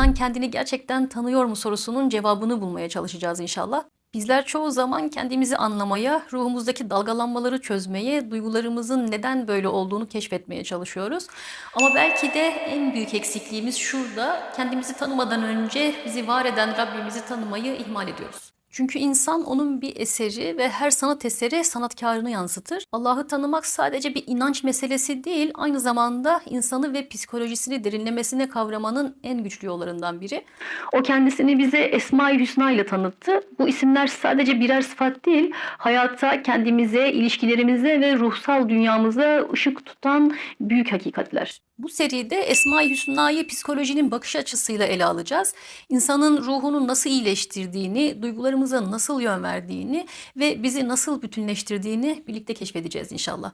İnsan kendini gerçekten tanıyor mu sorusunun cevabını bulmaya çalışacağız inşallah. Bizler çoğu zaman kendimizi anlamaya, ruhumuzdaki dalgalanmaları çözmeye, duygularımızın neden böyle olduğunu keşfetmeye çalışıyoruz. Ama belki de en büyük eksikliğimiz şurada, kendimizi tanımadan önce bizi var eden Rabbimizi tanımayı ihmal ediyoruz. Çünkü insan onun bir eseri ve her sanat eseri sanatkarını yansıtır. Allah'ı tanımak sadece bir inanç meselesi değil, aynı zamanda insanı ve psikolojisini derinlemesine kavramanın en güçlü yollarından biri. O kendisini bize Esma-i Hüsna ile tanıttı. Bu isimler sadece birer sıfat değil, hayata, kendimize, ilişkilerimize ve ruhsal dünyamıza ışık tutan büyük hakikatler. Bu seride Esma-i Hüsna'yı psikolojinin bakış açısıyla ele alacağız. İnsanın ruhunu nasıl iyileştirdiğini, duygularımıza nasıl yön verdiğini ve bizi nasıl bütünleştirdiğini birlikte keşfedeceğiz inşallah.